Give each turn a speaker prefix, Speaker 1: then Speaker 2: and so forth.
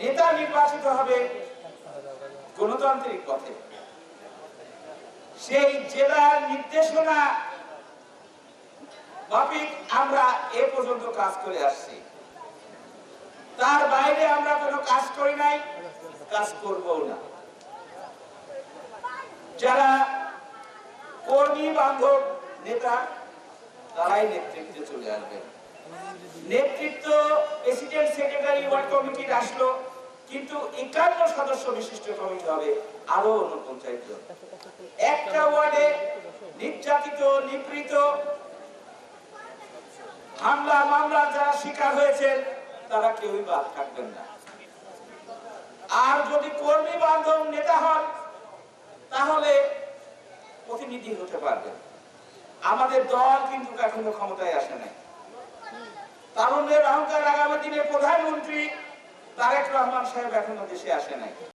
Speaker 1: নেতা নির্বাচিত হবে গণতান্ত্রিক পথে। সেই জেলার নির্দেশনা মাফিক আমরা এ পর্যন্ত কাজ করে আসছি। তার বাইরে আমরা কোনো কাজ করি নাই, কাজ করবও না। যারা কর্মী বান্ধব নেতা, তারাই নেতৃত্বে চলে আসবেন। নেতৃত্ব প্রেসিডেন্ট সেক্রেটারি ওয়ার্ড কমিটির আসলো, কিন্তু একান্ন সদস্য বিশিষ্ট কমিটি হবে আরও উনপঞ্চায়েত জন। একটা ওয়ার্ডে নির্যাতিত, নিপীড়িত, হামলা, মামলা যারা শিকার হয়েছেন, তারা কেউই বাদ থাকবেন না। আর যদি কর্মী বান্ধব নেতা হন, তাহলে প্রতিনিধি হতে পারবেন। আমাদের দল কিন্তু এখনও ক্ষমতায় আসে নাই। তারুণ্যের অহংকার আগামী দিনে প্রধানমন্ত্রী তারেক রহমান সাহেব এখনও দেশে আসে নাই।